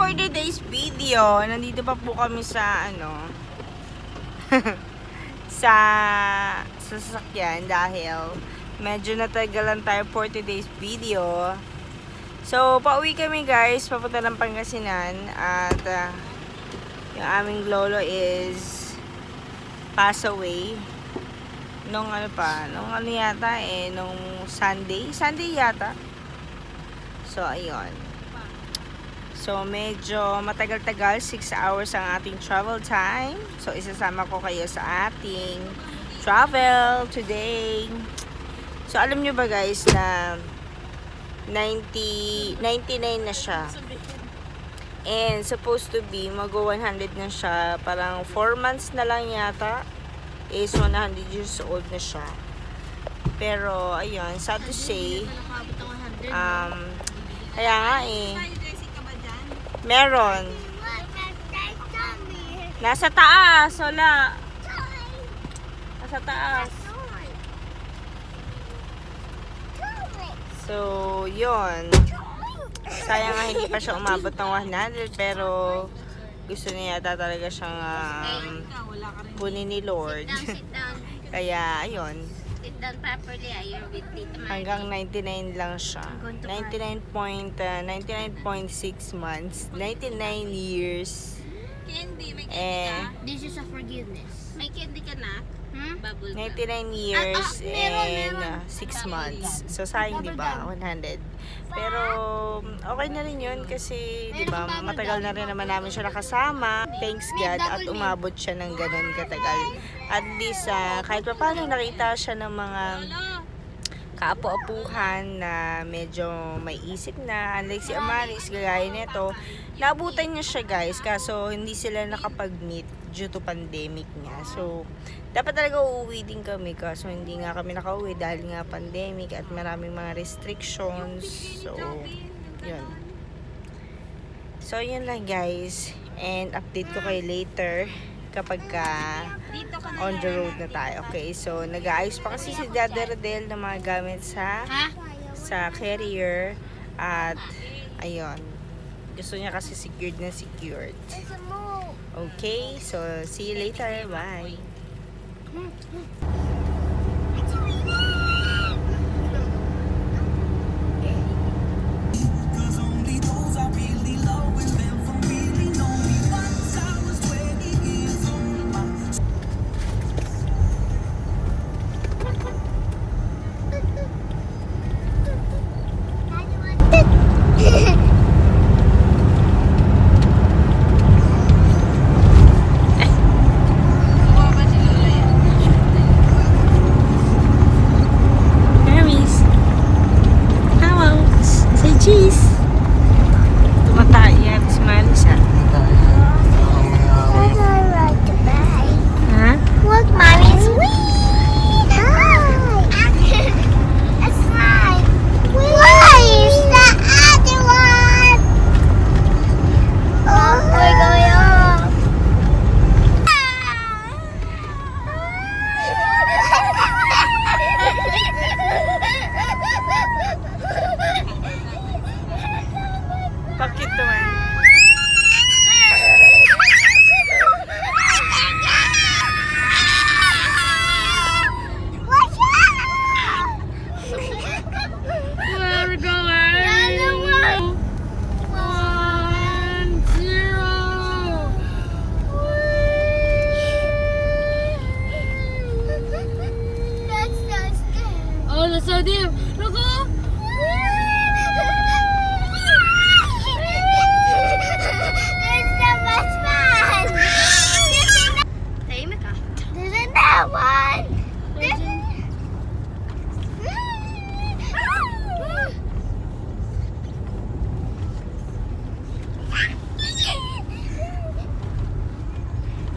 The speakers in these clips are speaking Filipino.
for today's video, nandito pa po kami sa ano sa sa sasakyan dahil medyo natagalan tayo for today's video. So, pauwi kami guys, papunta ng Pangasinan at ah, yung aming lolo is pass away nung ano pa, nung ano yata eh, nung Sunday, Sunday yata. So, ayun. So, medyo matagal-tagal, 6 hours ang ating travel time. So, isasama ko kayo sa ating travel today. So, alam nyo ba guys na 90, 99 na siya. And supposed to be, mag-100 na siya. Parang 4 months na lang yata is 100 years old na siya. Pero, ayun, sad to say, um, kaya nga eh, meron. Nasa taas, wala. Nasa taas. So, yun. Sayang nga hindi pa siya umabot ng 100, pero gusto niya yata talaga siyang um, kunin ni Lord. Kaya, ayun. Down properly. ah. You're with Tita Mari. Hanggang 99 lang siya. 99 point, uh, 99.6 months. 99 years. Candy, may candy Eh, ka? This is a forgiveness. May candy ka na? Hmm? Bubble gum. 99 years Ah, ah, meron, and meron. uh, 6 months. So, sayang, di ba? 100. Pero, okay na rin yun kasi, di ba, matagal na rin naman namin siya nakasama. Thanks God at umabot siya ng ganun katagal. At least, ah, kahit pa paano nakita siya ng mga kaapu-apuhan na medyo may isip na. Unlike si Amaris, gagaya nito, naabutan niya siya guys, kaso hindi sila nakapag-meet due to pandemic niya. So, dapat talaga uuwi din kami kaso hindi nga kami nakauwi dahil nga pandemic at maraming mga restrictions. So, yun. So, yun lang guys. And update ko kayo later kapag ka on the road na tayo. Okay, so nag-aayos pa kasi si Dada Rodel ng mga gamit sa sa carrier at ayun. Gusto niya kasi secured na secured. Okay, so see you later. Bye. Hadi. Rogo.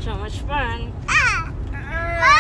So much fun. Ah. Ah,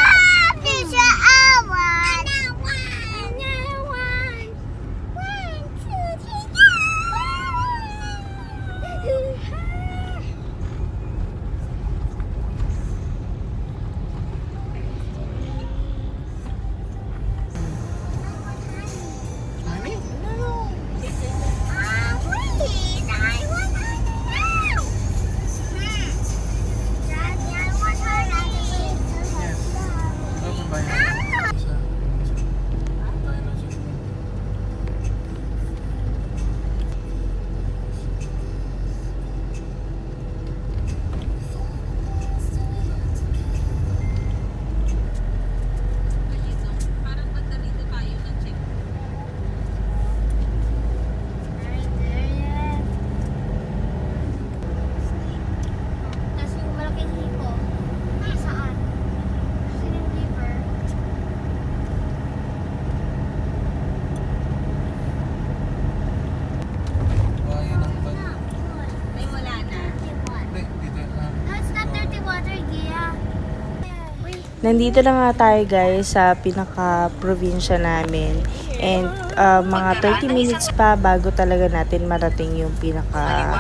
Nandito na nga tayo guys sa pinaka-probinsya namin. And uh, mga 30 minutes pa bago talaga natin marating yung pinaka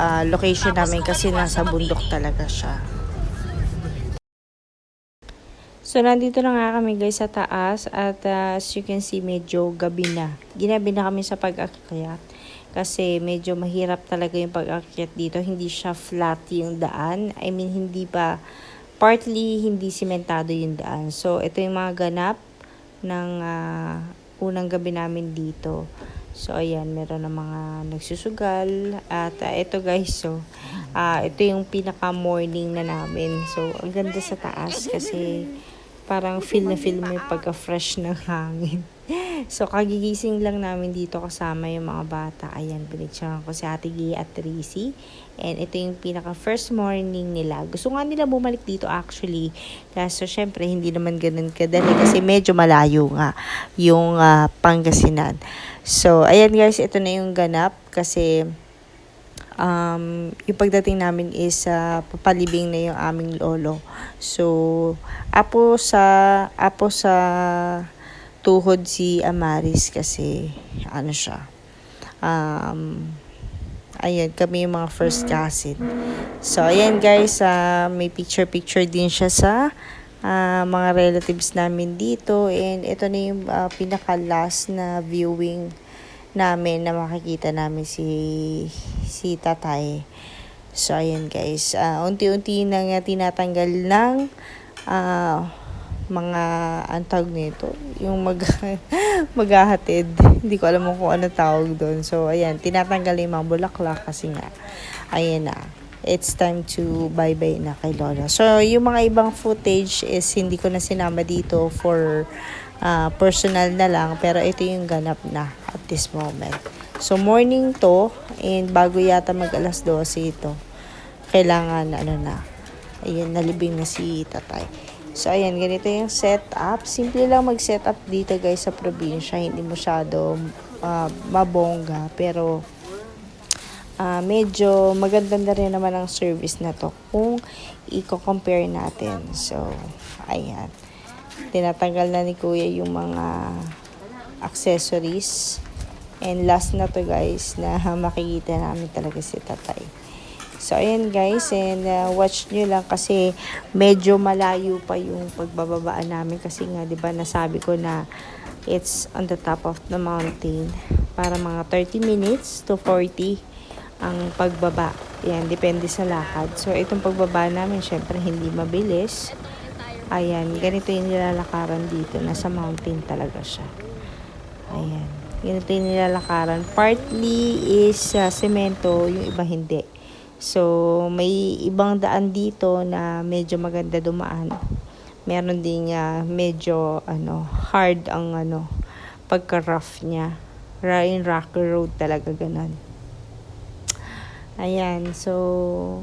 uh, location namin kasi nasa bundok talaga siya. So, nandito na nga kami guys sa taas at uh, as you can see, medyo gabi na. Ginabi na kami sa pag-akyat kasi medyo mahirap talaga yung pag-akyat dito. Hindi siya flat yung daan. I mean, hindi pa, partly hindi simentado yung daan. So, ito yung mga ganap ng uh, unang gabi namin dito. So, ayan, meron ng mga nagsusugal. At uh, ito guys, so, uh, ito yung pinaka-morning na namin. So, ang ganda sa taas kasi parang feel na feel mo yung pagka-fresh ng hangin. So, kagigising lang namin dito kasama yung mga bata. Ayan, pinicturean ko si Ate Gia at Tracy. And ito yung pinaka first morning nila. Gusto nga nila bumalik dito actually. Kaso, syempre, hindi naman ganun kadali kasi medyo malayo nga yung uh, Pangasinan. So, ayan guys, ito na yung ganap kasi um, yung pagdating namin is uh, papalibing na yung aming lolo. So, apo sa apo sa tuhod si Amaris kasi ano siya. Um, ayan, kami yung mga first cousin. So, ayan guys, uh, may picture-picture din siya sa uh, mga relatives namin dito. And ito na yung uh, pinaka-last na viewing namin na makikita namin si si tatay. So, ayan guys. Uh, unti-unti nang tinatanggal ng uh, mga antag nito. Yung mag maghahatid. Hindi ko alam kung ano tawag doon. So, ayan. Tinatanggal yung mga bulaklak kasi nga. Ayan na. It's time to bye-bye na kay Lola. So, yung mga ibang footage is hindi ko na sinama dito for uh, personal na lang. Pero ito yung ganap na at this moment. So, morning to. And bago yata mag alas 12 ito. Kailangan, ano na. Ayan, nalibing na si tatay. So, ayan, ganito yung setup. Simple lang mag-setup dito guys sa probinsya. Hindi masyado uh, mabongga. Pero, uh, medyo maganda na rin naman ang service na to kung i-compare natin. So, ayan. Tinatanggal na ni Kuya yung mga accessories. And last na to guys na makikita namin talaga si tatay. So, ayan guys, and uh, watch nyo lang kasi medyo malayo pa yung pagbababaan namin kasi nga, di ba, nasabi ko na it's on the top of the mountain para mga 30 minutes to 40 ang pagbaba. Yan, depende sa lakad. So, itong pagbaba namin, syempre, hindi mabilis. Ayan, ganito yung nilalakaran dito. Nasa mountain talaga siya. Ayan. Ganito yung nilalakaran. Partly is uh, semento, yung iba hindi. So, may ibang daan dito na medyo maganda dumaan. Meron din uh, medyo ano, hard ang ano, pagka-rough niya. Ryan Rocker Road talaga ganun. Ayan, so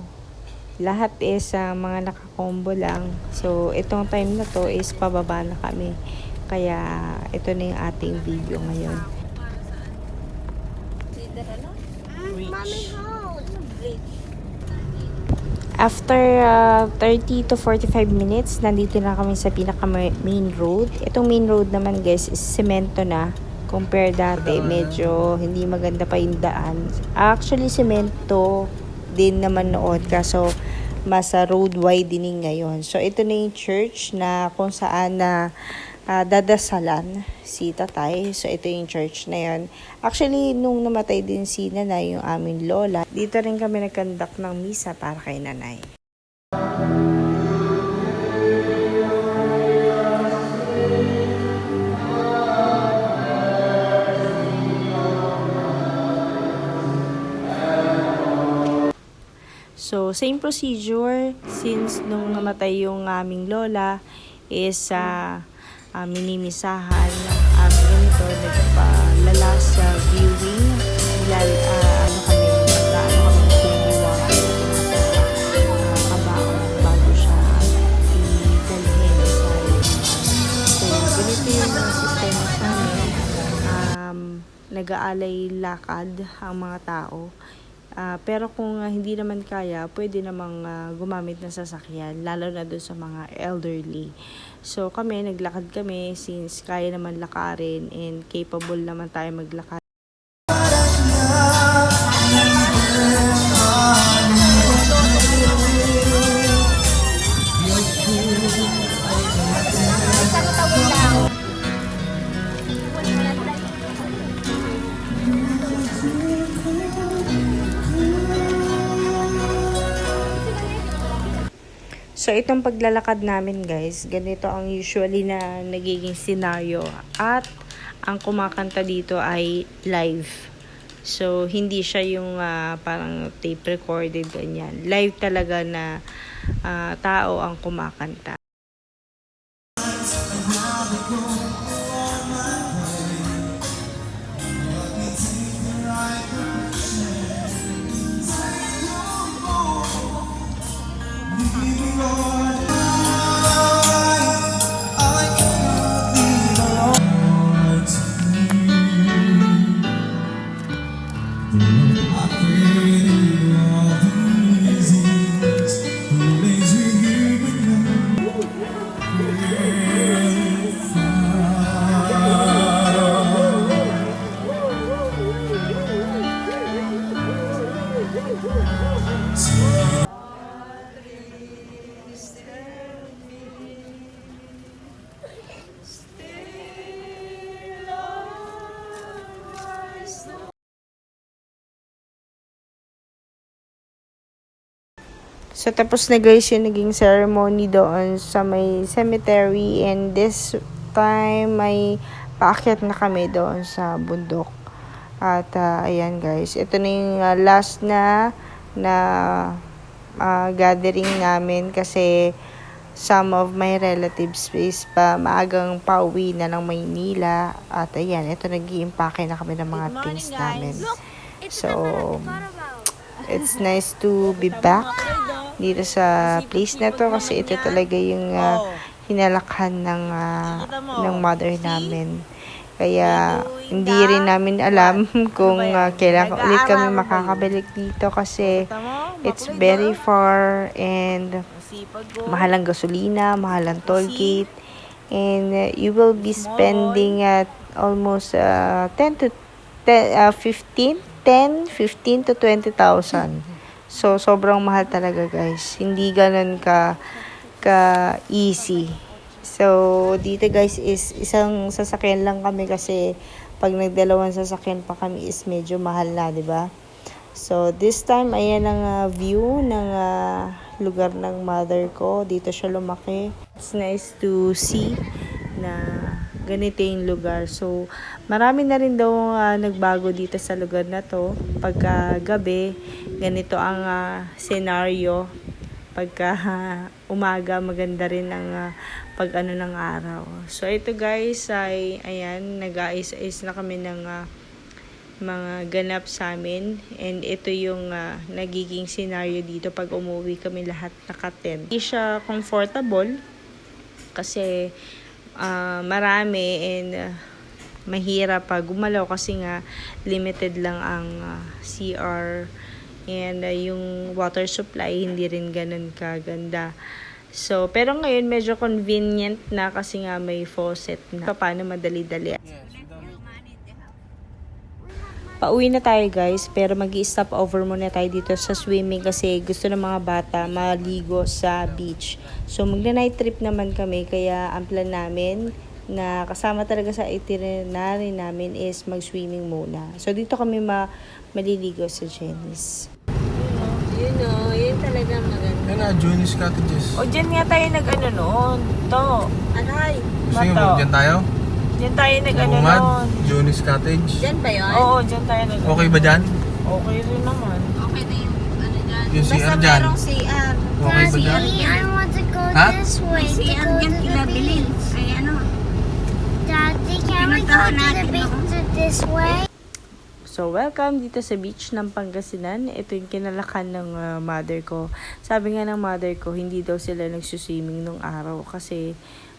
lahat is uh, mga nakakombo lang. So, itong time na to is pababa na kami. Kaya, ito na yung ating video ngayon. Mommy, hold. After uh, 30 to 45 minutes, nandito na kami sa pinaka main road. Itong main road naman guys is semento na. Compare dati, medyo hindi maganda pa yung daan. Actually, semento din naman noon. Kaso, mas road widening ngayon. So, ito na yung church na kung saan na uh, dadasalan si tatay. So, ito yung church na yun. Actually, nung namatay din si nanay, yung aming lola, dito rin kami nagkandak ng misa para kay nanay. So, same procedure since nung namatay yung aming lola is uh, uh, minimisahan at uh, ganito nagpalala sa viewing. Lal uh, ano kami ano kami kumuha uh, kabaon bago siya sa so ganito yung mga um, nag-aalay lakad ang mga tao. Ah, pero kung ah, hindi naman kaya, pwede namang ah, gumamit ng sasakyan, lalo na doon sa mga elderly. So kami, naglakad kami since kaya naman lakarin and capable naman tayo maglakad. So, itong paglalakad namin guys, ganito ang usually na nagiging scenario. At ang kumakanta dito ay live. So, hindi siya yung ah, parang tape recorded ganyan. Live talaga na ah, tao ang kumakanta. So, tapos na guys yung naging ceremony doon sa may cemetery. And this time, may paakyat na kami doon sa bundok. At, ah, ayan guys. Ito na yung ah, last na na ah, gathering namin kasi some of my relatives is pa maagang pauwi na ng Maynila. At ayan, ito nag iimpake na kami ng mga things namin. So, it's nice to be back dito sa place na to kasi ito talaga yung ah, hinalakhan ng ah, ng mother namin. Kaya hindi rin namin alam kung ah, kailan ulit kami makakabalik dito kasi it's very far and mahal ang gasolina, mahal ang toll gate, and uh, you will be spending at almost uh, 10 to 10, uh, 15, 10, 15 to 20,000. So, sobrang mahal talaga guys. Hindi ganun ka, ka easy. So, dito guys is isang sasakyan lang kami kasi pag nagdalawang sasakyan pa kami is medyo mahal na, di ba? So, this time, ayan ang ah, view ng ah, lugar ng mother ko. Dito siya lumaki. It's nice to see ganito yung lugar. So, marami na rin daw ah, nagbago dito sa lugar na to. Pagka gabi, ganito ang ah, scenario. Pagka ah, umaga, maganda rin ang ah, pag ano ng araw. So, ito guys ay, ayan, nag-ais-ais na kami ng ah, mga ganap sa amin. And ito yung ah, nagiging scenario dito pag umuwi kami lahat naka-tent. Hindi siya comfortable kasi ah, marami and ah, mahirap pa gumalaw kasi nga limited lang ang ah, CR and ah, yung water supply hindi rin ganun kaganda. So, pero ngayon medyo convenient na kasi nga may faucet na. Paano madali-dali. Pauwi na tayo guys, pero mag stop over muna tayo dito sa swimming kasi gusto ng mga bata maligo sa beach. So magna-night trip naman kami kaya ang plan namin na kasama talaga sa itinerary namin is mag-swimming muna. So dito kami ma maliligo sa Jenny's. Yun o, yun talaga maganda. Yan na, Juni's Cottages. O dyan nga tayo nag-ano noon. To. Anay. Sige, Mato. dyan tayo? Dyan tayo nag-ano noon. Juni's Cottage. Diyan ba yun? Oo, dyan tayo nag Okay ba dyan? Okay rin naman. Okay na yung ano dyan. Yung Basta CR dyan. merong CR. Okay ba dyan? I want to go Huh? this way. May To CR go dyan to the beach. Ay ano. Daddy, can we go Pinuntahan to the natin beach to this way? So, welcome dito sa beach ng Pangasinan. Ito yung kinalakan ng uh, mother ko. Sabi nga ng mother ko, hindi daw sila nagsuswimming nung araw kasi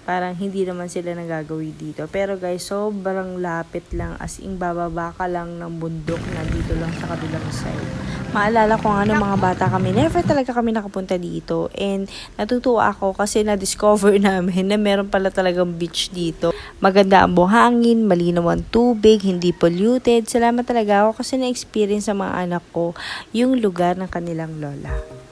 parang hindi naman sila nagagawin dito. Pero guys, sobrang lapit lang as in bababa ka lang ng bundok na dito lang sa kabilang side. Maalala ko nga nung mga bata kami, never talaga kami nakapunta dito. And natutuwa ako kasi na-discover namin na meron pala talagang beach dito. Maganda ang buhangin, malinaw ang tubig, hindi polluted. Salamat talaga ako kasi na-experience sa mga anak ko yung lugar ng kanilang lola.